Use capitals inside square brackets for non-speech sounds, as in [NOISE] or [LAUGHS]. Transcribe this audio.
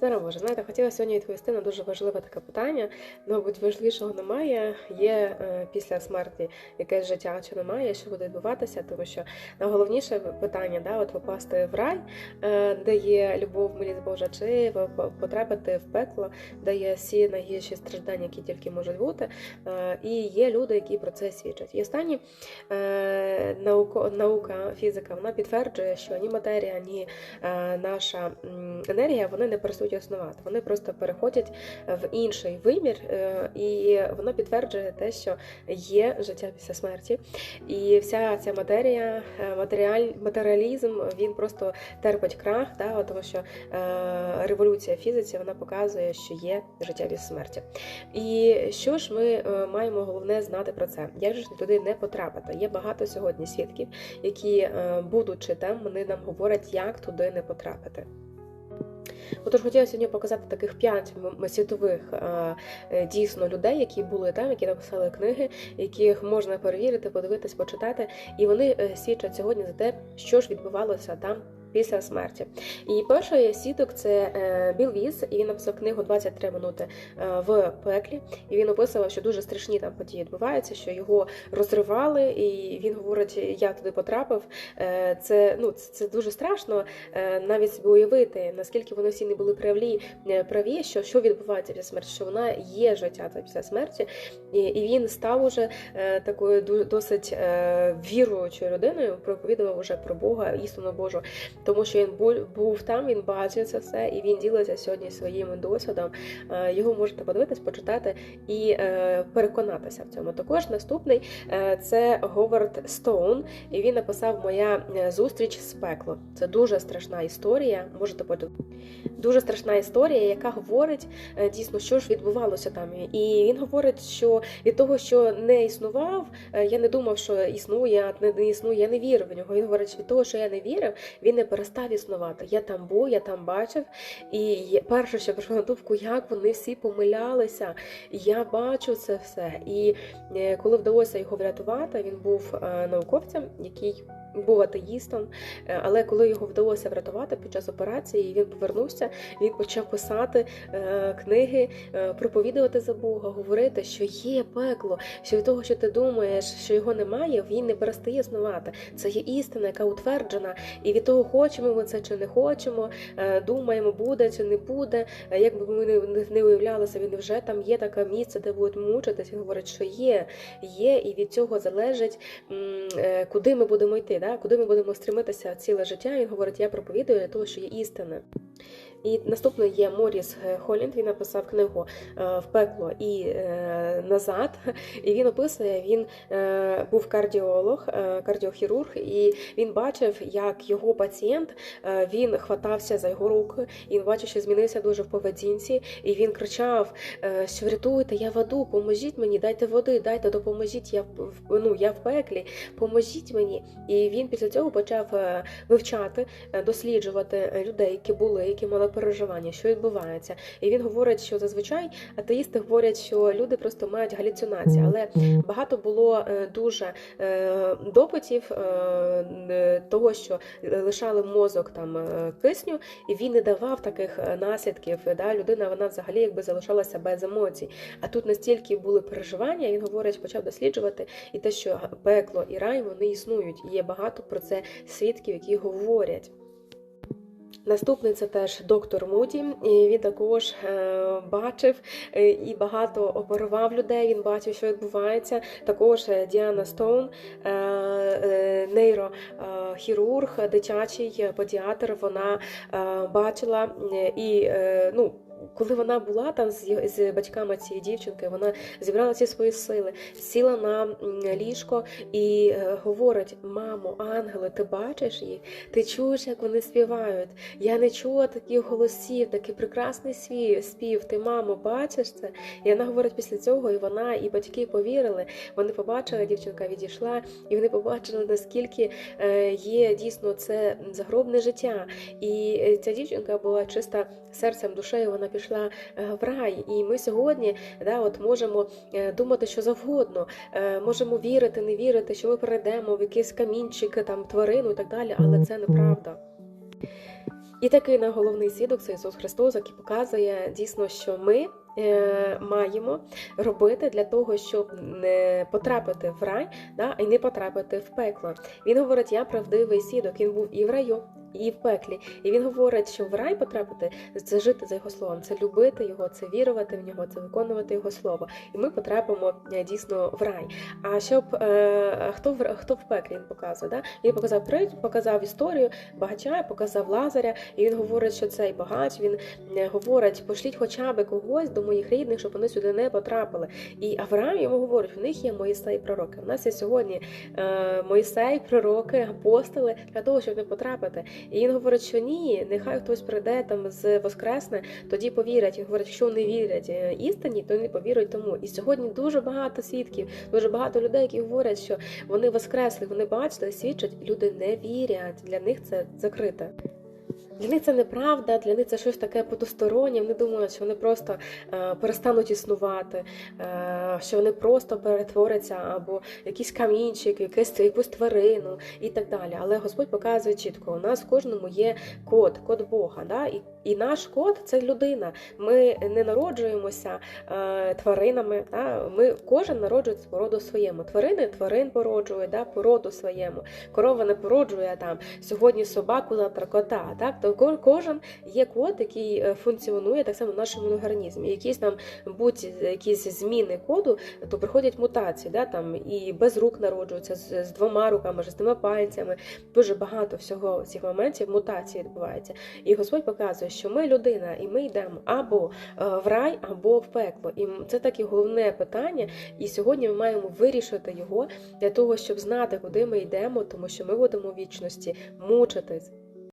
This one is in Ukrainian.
Зараз може, знаєте, хотіла сьогодні відповісти на дуже важливе таке питання. Мабуть, важливішого немає. Є е, після смерті якесь життя чи немає, що буде відбуватися, тому що найголовніше питання, да, от попасти в рай, е, де є любов, милість Божа, чи потрапити в пекло, де є всі найгірші страждання, які тільки можуть бути. Е, і є люди, які про це свідчать. І останні е, науко, наука, фізика, вона підтверджує, що ні матерія, ні е, наша енергія вони не перестають існувати. Вони просто переходять в інший вимір, е, і воно підтверджує те, що є життя після смерті. І вся ця матерія, е, матеріаль, матеріалізм, він просто терпить крах, да, тому що е, революція фізиці вона показує, що є життя після смерті. І що ж ми е, маємо головне знати про це? Як ж туди не потрапити? Є багато сьогодні свідків, які, е, будучи там, вони нам говорять, як туди не потрапити. Отож, хотіла сьогодні показати таких п'ять світових е, е, дійсно людей, які були там, які написали книги, яких можна перевірити, подивитись, почитати, і вони е, свідчать сьогодні за те, що ж відбувалося там. Після смерті. І перший свідок це е, Біл Віс, і він написав книгу «23 минути е, в пеклі. І він описував, що дуже страшні там події відбуваються, що його розривали, і він говорить, я туди потрапив. Е, Це ну це, дуже страшно навіть собі уявити, наскільки вони всі не були праві, праві, що, що відбувається після смерті, що вона є життя після смерті, і, він став уже такою досить віруючою людиною, проповідував уже про Бога, істину Божу, тому що він бу- був там, він бачив це все, і він ділиться сьогодні своїм досвідом. Е, Його можете подивитись, почитати і е, переконатися в цьому. Також наступний е, це Говард Стоун, і він написав Моя зустріч з пеклом. Це дуже страшна історія. Можете подивитися. Дуже страшна історія, яка говорить дійсно, що ж відбувалося там. І він говорить, що від того, що не існував, я не думав, що існує, не, існує, я не вірив в нього. Він говорить, від того, що я не вірив, він не перестав існувати. Я там був, я там бачив. І перше, що прийшло на думку, як вони всі помилялися. Я бачу це все. І е, коли вдалося його врятувати, він був е, науковцем, який був атеїстом. Е, Але коли його вдалося врятувати під час операції, він повернувся, він почав писати е, книги, е, проповідувати за Бога, говорити, що є пекло, що від того, що ти думаєш, що його немає, він не перестає існувати. Це є істина, яка утверджена, і від того, хочемо ми це чи не хочемо, думаємо, буде чи не буде. Е, Як би ми не, не- не уявляли собі, невже там є таке місце, де будуть мучитись. Він говорить, що є, є, і від цього залежить, куди ми будемо йти, да? куди ми будемо стремитися ціле життя. Він говорить, я проповідую для того, що є істина. І наступний є Моріс Холлінд. Він написав книгу е, в пекло і е, назад. [LAUGHS] І він описує, він е, був кардіолог, кардіохірург, і він бачив, як його пацієнт він хватався за його руки, він бачив, що змінився дуже в поведінці, і він кричав: що врятуйте, я в аду, поможіть мені, дайте води, дайте, допоможіть, я ну, я в пеклі, поможіть мені. І він після цього почав вивчати, досліджувати людей, які були, які мали переживання, що відбувається. І він говорить, що зазвичай атеїсти говорять, що люди просто мають галюцинації, але багато було е, дуже е, допитів е, того, що лишали мозок там кисню, і він не давав таких наслідків. Да? Людина вона взагалі якби залишалася без емоцій. А тут настільки були переживання, він говорить, почав досліджувати, і те, що пекло і рай вони існують. І є багато про це свідків, які говорять. Наступний це теж доктор Муді, і він також е, бачив е, і багато оперував людей. Він бачив, що відбувається. Також е, Діана Стоун, нейрохірург, дитячий педіатр. Вона бачила і ну. Коли вона була там з, з батьками цієї дівчинки, вона зібрала всі свої сили, сіла на ліжко і е, говорить: Мамо, ангели, ти бачиш їх? Ти чуєш, як вони співають? Я не чула таких голосів, такий прекрасний спів, спів. Ти, мамо, бачиш це? І вона говорить після цього, і вона, і батьки повірили. Вони побачили, дівчинка відійшла, і вони побачили, наскільки е, є дійсно це загробне життя. І е, ця дівчинка була чиста серцем, душею. Вона пішла е, в рай. І ми сьогодні да, от можемо е, думати, що завгодно, е, можемо вірити, не вірити, що ми перейдемо в якийсь камінчик, там тварину і так далі, але це неправда. І такий найголовний свідок це Ісус Христос, який показує дійсно, що ми маємо робити для того, щоб не потрапити в рай, да, і не потрапити в пекло. Він говорить, я правдивий свідок. Він був і в раю. І в пеклі, і він говорить, що в рай потрапити це жити за його словом, це любити його, це вірувати в нього, це виконувати його слово. І ми потрапимо е, дійсно в рай. А щоб е, хто в хто в пеклі він показує? Да? Він показав показав історію багача, показав Лазаря, і він говорить, що цей багач він е, говорить: пошліть хоча б когось до моїх рідних, щоб вони сюди не потрапили. І Авраам йому говорить: в них є Моїсей пророки. У нас є сьогодні е, Моїсей, пророки, апостоли для того, щоб не потрапити. І він говорить, що ні, нехай хтось прийде там з Воскресне, тоді повірять. Він говорить, якщо не вірять е, істині, то не повірять тому. І сьогодні дуже багато свідків, дуже багато людей, які говорять, що вони воскресли, вони бачили, свідчать. Люди не вірять. Для них це закрите. Для них це неправда, для них це щось таке потустороннє. Вони думають, що вони просто е, перестануть існувати, е, що вони просто перетворяться або якийсь камінчик, якийсь якусь тварину і так далі. Але Господь показує чітко: у нас в кожному є код, код Бога. Да? І, і наш код це людина. Ми не народжуємося е, тваринами. Да? Ми кожен народжується по роду своєму. Тварини тварин породжує, да? по роду своєму. Корова не породжує там сьогодні собаку, завтра кота. Так? Ко- кожен є код, який е, функціонує так само в нашому організмі. Якісь там будь якісь зміни коду, то приходять мутації, да? там і без рук народжуються, з, з двома руками, шестима пальцями. Дуже багато всього цих моментів мутації відбувається. І Господь показує, що ми людина, і ми йдемо або е, в рай, або в пекло. І це таке головне питання. І сьогодні ми маємо вирішити його для того, щоб знати, куди ми йдемо, тому що ми будемо вічності мучитись.